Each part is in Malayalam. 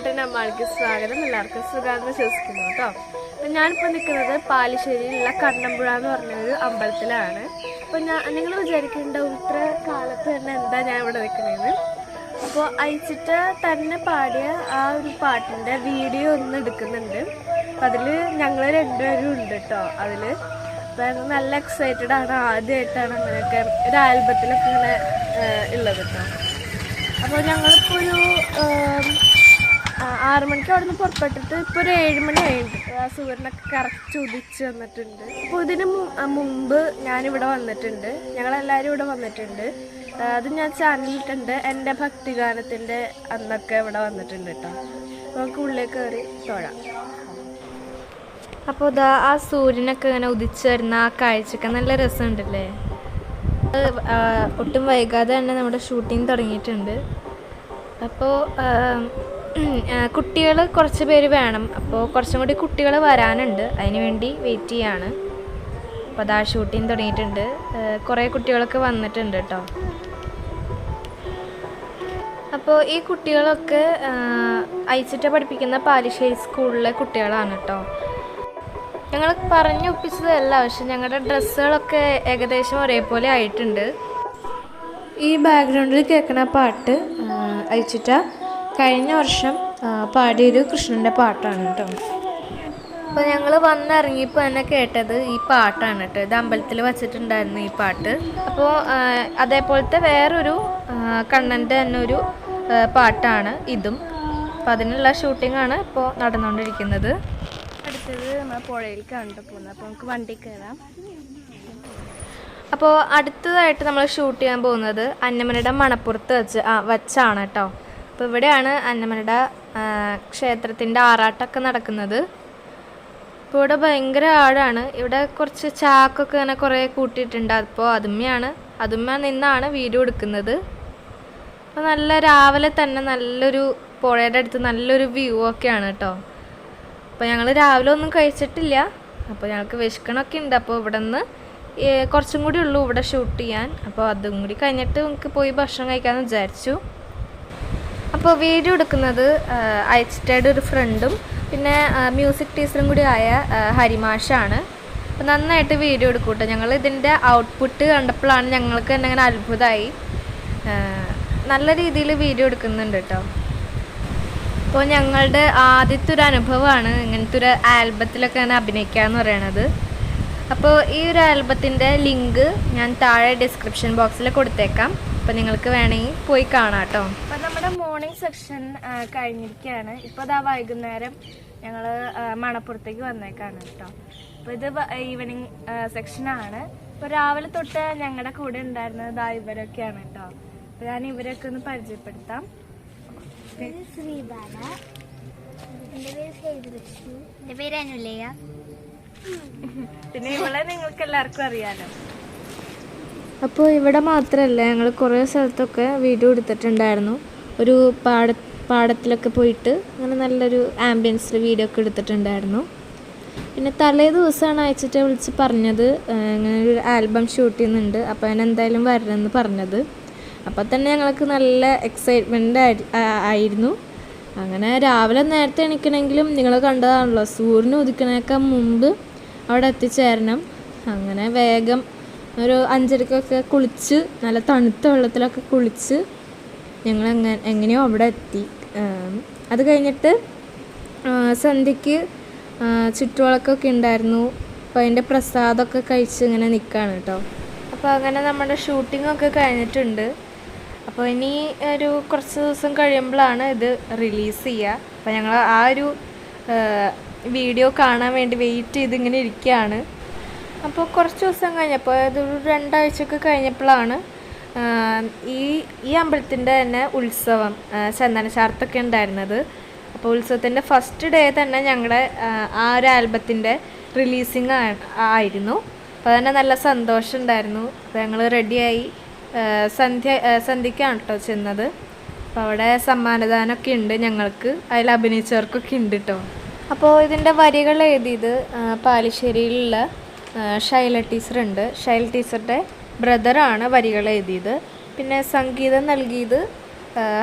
കുട്ടൻ അമ്മാളിക്ക് സ്വാഗതം. എല്ലാവർക്കും സുഖാന്ന് വിശ്വസിക്കുന്നു കേട്ടോ. അപ്പം ഞാനിപ്പോൾ നിൽക്കുന്നത് പാലിശ്ശേരിയിലുള്ള കണ്ണമ്പുഴ എന്ന് പറഞ്ഞ ഒരു അമ്പലത്തിലാണ്. അപ്പം ഞാൻ നിങ്ങൾ വിചാരിക്കുന്നുണ്ടാവും ഉത്ര കാലത്ത് തന്നെ എന്താ ഞാൻ ഇവിടെ നിൽക്കുന്നതെന്ന്. അപ്പോൾ അയച്ചിട്ട് തന്നെ പാടിയ ആ ഒരു പാട്ടിന്റെ വീഡിയോ ഒന്ന് എടുക്കുന്നുണ്ട്. അതിൽ ഞങ്ങൾ രണ്ടുപേരും ഉണ്ട് കേട്ടോ അതിൽ അപ്പം നല്ല എക്സൈറ്റഡ് ആണ്. ആദ്യമായിട്ടാണ് അങ്ങനെയൊക്കെ ഒരു ആൽബത്തിലൊക്കെ ഇങ്ങനെ ഉള്ളത് കേട്ടോ. അപ്പോൾ ഞങ്ങളിപ്പോൾ ഒരു ആറ് മണിക്ക് അവിടെ നിന്ന് പുറപ്പെട്ടിട്ട് ഇപ്പോൾ ഒരു ഏഴ് മണി ആയിട്ടുണ്ട്. ആ സൂര്യനൊക്കെ കറക്റ്റ് ഉദിച്ച് വന്നിട്ടുണ്ട്. അപ്പോൾ ഇതിന് മുമ്പ് ഞാനിവിടെ വന്നിട്ടുണ്ട്. ഞങ്ങളെല്ലാവരും ഇവിടെ വന്നിട്ടുണ്ട്. അത് ഞാൻ ചാനലിട്ടുണ്ട് എന്റെ ഭക്തിഗാനത്തിന്റെ അന്നൊക്കെ ഇവിടെ വന്നിട്ടുണ്ട് കേട്ടോ. നമുക്ക് ഉള്ളിൽ കയറി തൊഴാം. അപ്പോൾ ഇതാ ആ സൂര്യനൊക്കെ ഇങ്ങനെ ഉദിച്ചു വരുന്ന ആ കാഴ്ചയൊക്കെ നല്ല രസമുണ്ടല്ലേ? ഒട്ടും വൈകാതെ തന്നെ നമ്മുടെ ഷൂട്ടിംഗ് തുടങ്ങിയിട്ടുണ്ട്. അപ്പോൾ കുട്ടികൾ കുറച്ച് പേര് വേണം. അപ്പോൾ കുറച്ചും കൂടി കുട്ടികൾ വരാനുണ്ട്. അതിന് വേണ്ടി വെയിറ്റ് ചെയ്യാണ്. അപ്പോൾ അതാ ഷൂട്ടിങ് തുടങ്ങിയിട്ടുണ്ട്. കുറേ കുട്ടികളൊക്കെ വന്നിട്ടുണ്ട് കേട്ടോ അപ്പോൾ ഈ കുട്ടികളൊക്കെ അയച്ചിട്ട് പഠിപ്പിക്കുന്ന പാലിശ്ശേരി സ്കൂളിലെ കുട്ടികളാണ് കേട്ടോ ഞങ്ങൾ പറഞ്ഞു പറഞ്ഞൊപ്പിച്ചതല്ല പക്ഷെ ഞങ്ങളുടെ ഡ്രസ്സുകളൊക്കെ ഏകദേശം ഒരേപോലെ ആയിട്ടുണ്ട്. ഈ ബാക്ക്ഗ്രൗണ്ടിൽ കേൾക്കുന്ന പാട്ട് അയച്ചിട്ട കഴിഞ്ഞ വർഷം പാടിയൊരു കൃഷ്ണന്റെ പാട്ടാണ് കേട്ടോ. അപ്പോൾ ഞങ്ങൾ വന്നിറങ്ങിയപ്പോൾ തന്നെ കേട്ടത് ഈ പാട്ടാണ് കേട്ടോ. ഇത് അമ്പലത്തിൽ വച്ചിട്ടുണ്ടായിരുന്നു ഈ പാട്ട്. അപ്പോൾ അതേപോലത്തെ വേറൊരു കണ്ണന്റെ തന്നെ ഒരു പാട്ടാണ് ഇതും. അപ്പോൾ അതിനുള്ള ഷൂട്ടിംഗ് ആണ് ഇപ്പോൾ നടന്നുകൊണ്ടിരിക്കുന്നത്. അടുത്തത് നമ്മൾ പുഴയിലേക്കാണ് കേട്ടോ പോകുന്നത്. അപ്പോൾ നമുക്ക് വണ്ടി കയറാം. അപ്പോൾ അടുത്തതായിട്ട് നമ്മൾ ഷൂട്ട് ചെയ്യാൻ പോകുന്നത് അന്നമനയുടെ മണപ്പുറത്ത് വെച്ച് ആ വച്ചാണ് കേട്ടോ. അപ്പോൾ ഇവിടെയാണ് അന്നമനയുടെ ക്ഷേത്രത്തിന്റെ ആറാട്ടമൊക്കെ നടക്കുന്നത്. ഇപ്പോൾ ഇവിടെ ഭയങ്കര ആഴാണ്. ഇവിടെ കുറച്ച് ചാക്കൊക്കെ ഇങ്ങനെ കുറേ കൂട്ടിയിട്ടുണ്ട്. അപ്പോൾ അതുമ്മയാണ് അതുമ്മ നിന്നാണ് വീഡിയോ എടുക്കുന്നത് അപ്പോൾ നല്ല രാവിലെ തന്നെ നല്ലൊരു പുഴയുടെ അടുത്ത് നല്ലൊരു വ്യൂ ഒക്കെയാണ് കേട്ടോ. അപ്പോൾ ഞങ്ങൾ രാവിലെ ഒന്നും കഴിച്ചിട്ടില്ല. അപ്പോൾ ഞങ്ങൾക്ക് വിശക്കണമൊക്കെ ഉണ്ട്. അപ്പോൾ ഇവിടെ നിന്ന് കുറച്ചും കൂടി ഉള്ളൂ ഇവിടെ ഷൂട്ട് ചെയ്യാൻ. അപ്പോൾ അതും കൂടി കഴിഞ്ഞിട്ട് നമുക്ക് പോയി ഭക്ഷണം കഴിക്കാമെന്ന് വിചാരിച്ചു. അപ്പോൾ വീഡിയോ എടുക്കുന്നത് അയച്ചിട്ടയുടെ ഒരു ഫ്രണ്ടും പിന്നെ മ്യൂസിക് ടീച്ചറും കൂടി ആയ ഹരിമാഷാണ്. അപ്പോൾ നന്നായിട്ട് വീഡിയോ എടുക്കും കേട്ടോ ഞങ്ങൾ ഇതിന്റെ ഔട്ട്പുട്ട് കണ്ടപ്പോഴാണ് ഞങ്ങൾക്ക് തന്നെ അങ്ങനെ അത്ഭുതമായി. നല്ല രീതിയിൽ വീഡിയോ എടുക്കുന്നുണ്ട് കേട്ടോ. അപ്പോൾ ഞങ്ങളുടെ ആദ്യത്തെ ഒരു അനുഭവമാണ് ഇങ്ങനത്തെ ഒരു ആൽബത്തിലൊക്കെ ഞാൻ അഭിനയിക്കുക എന്ന് പറയണത്. അപ്പോൾ ഈ ഒരു ആൽബത്തിന്റെ ലിങ്ക് ഞാൻ താഴെ ഡിസ്ക്രിപ്ഷൻ ബോക്സിൽ കൊടുത്തേക്കാം. അപ്പോൾ നിങ്ങൾക്ക് വേണമെങ്കിൽ പോയി കാണാം കേട്ടോ. അപ്പോൾ നമ്മുടെ മോർണിംഗ് സെക്ഷൻ കഴിഞ്ഞിരിക്കുകയാണ് ഇപ്പോൾ അതാ വൈകുന്നേരം ഞങ്ങൾ മണപ്പുറത്തേക്ക് വന്നേക്കാണ് കേട്ടോ. അപ്പോൾ ഇത് ഈവനിങ് സെക്ഷനാണ് ഇപ്പോൾ രാവിലെ തൊട്ട് ഞങ്ങളുടെ കൂടെ ഉണ്ടായിരുന്നത് ദാ ഇവരൊക്കെയാണ് കേട്ടോ. അപ്പോൾ ഞാൻ ഇവരൊക്കെ ഒന്ന് പരിചയപ്പെടുത്താം. പേര് ശ്രീബാല. എന്റെ പേര് എന്റെ പേര് അനുലയ. പിന്നെ ഇവളെ നിങ്ങൾക്ക് എല്ലാവർക്കും അറിയാലോ. അപ്പോൾ ഇവിടെ മാത്രമല്ല ഞങ്ങൾ കുറേ സ്ഥലത്തൊക്കെ വീഡിയോ എടുത്തിട്ടുണ്ടായിരുന്നു. ഒരു പാട പാടത്തിലൊക്കെ പോയിട്ട് അങ്ങനെ നല്ലൊരു ആംബിയൻസിൽ വീഡിയോ ഒക്കെ എടുത്തിട്ടുണ്ടായിരുന്നു. പിന്നെ തലേ ദിവസമാണ് അയച്ചിട്ട് വിളിച്ച് പറഞ്ഞത്. ഇങ്ങനെ ഒരു ആൽബം ഷൂട്ട് ചെയ്യുന്നുണ്ട്. അപ്പോൾ ഞാൻ എന്തായാലും വരണമെന്ന് പറഞ്ഞത്. അപ്പോൾ തന്നെ ഞങ്ങൾക്ക് നല്ല എക്സൈറ്റ്മെന്റ് ആയിരുന്നു. അങ്ങനെ രാവിലെ നേരത്തെ എണീക്കണമെങ്കിലും നിങ്ങൾ കണ്ടതാണല്ലോ സൂര്യന് ഉദിക്കണേക്കാൾ മുമ്പ് അവിടെ എത്തിച്ചേരണം. അങ്ങനെ വേഗം ഒരു അഞ്ചരക്കൊക്കെ കുളിച്ച് നല്ല തണുത്ത വെള്ളത്തിലൊക്കെ കുളിച്ച് ഞങ്ങൾ എങ്ങനെ എങ്ങനെയോ അവിടെ എത്തി. അത് കഴിഞ്ഞിട്ട് സന്ധ്യയ്ക്ക് ചുറ്റുവിളക്കൊക്കെ ഉണ്ടായിരുന്നു. അപ്പോൾ അതിന്റെ പ്രസാദമൊക്കെ കഴിച്ച് ഇങ്ങനെ നിൽക്കുകയാണ് കേട്ടോ അപ്പോൾ അങ്ങനെ നമ്മുടെ ഷൂട്ടിങ്ങൊക്കെ കഴിഞ്ഞിട്ടുണ്ട്. അപ്പോൾ ഇനി ഒരു കുറച്ച് ദിവസം കഴിയുമ്പോഴാണ് ഇത് റിലീസ് ചെയ്യുക. അപ്പോൾ ഞങ്ങൾ ആ ഒരു വീഡിയോ കാണാൻ വേണ്ടി വെയിറ്റ് ചെയ്ത് ഇങ്ങനെ ഇരിക്കുകയാണ്. അപ്പോൾ കുറച്ച് ദിവസം കഴിഞ്ഞപ്പോൾ അതൊരു രണ്ടാഴ്ചയൊക്കെ കഴിഞ്ഞപ്പോഴാണ് ഈ ഈ അമ്പലത്തിന്റെ തന്നെ ഉത്സവം ചന്ദനശാർത്തൊക്കെ ഉണ്ടായിരുന്നത്. അപ്പോൾ ഉത്സവത്തിന്റെ ഫസ്റ്റ് ഡേ തന്നെ ഞങ്ങളുടെ ആ, ഒരു ആൽബത്തിന്റെ റിലീസിങ് ആയിരുന്നു. അപ്പോൾ തന്നെ നല്ല സന്തോഷം ഉണ്ടായിരുന്നു. ഞങ്ങൾ റെഡിയായി സന്ധ്യ സന്ധ്യക്കാണ് കേട്ടോ ചെന്നത്. അപ്പോൾ അവിടെ സമ്മാനദാനമൊക്കെ ഉണ്ട് ഞങ്ങൾക്ക്. അതിൽ അഭിനയിച്ചവർക്കൊക്കെ ഉണ്ട് കേട്ടോ. അപ്പോൾ ഇതിന്റെ വരികൾ എഴുതിയത് പാലിശ്ശേരിയിലുള്ള ഷൈല ടീച്ചറുണ്ട്. ഷൈൽ ടീച്ചറുടെ ബ്രദറാണ് വരികൾ എഴുതിയത്. പിന്നെ സംഗീതം നൽകിയത്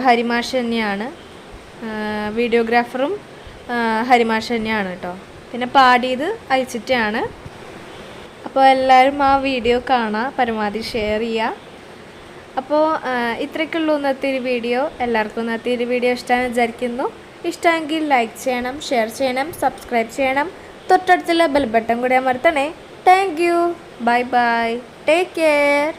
ഹരിമാഷ് തന്നെയാണ്. വീഡിയോഗ്രാഫറും ഹരിമാഷ് തന്നെയാണ് കേട്ടോ. പിന്നെ പാടിയത് അയച്ചിട്ടാണ് അപ്പോൾ എല്ലാവരും ആ വീഡിയോ കാണുക പരമാവധി ഷെയർ ചെയ്യുക അപ്പോൾ ഇത്രയ്ക്കുള്ളൂ ഇന്നത്തെ ഒരു വീഡിയോ. എല്ലാവർക്കും ഇന്നത്തെ ഒരു വീഡിയോ ഇഷ്ടമാണെന്ന് വിചാരിക്കുന്നു. ഇഷ്ടമെങ്കിൽ ലൈക്ക് ചെയ്യണം ഷെയർ ചെയ്യണം സബ്സ്ക്രൈബ് ചെയ്യണം. തൊട്ടടുത്തുള്ള ബെൽ ബട്ടൺ കൂടി അമർത്തണേ. Thank you. Bye bye. Take care.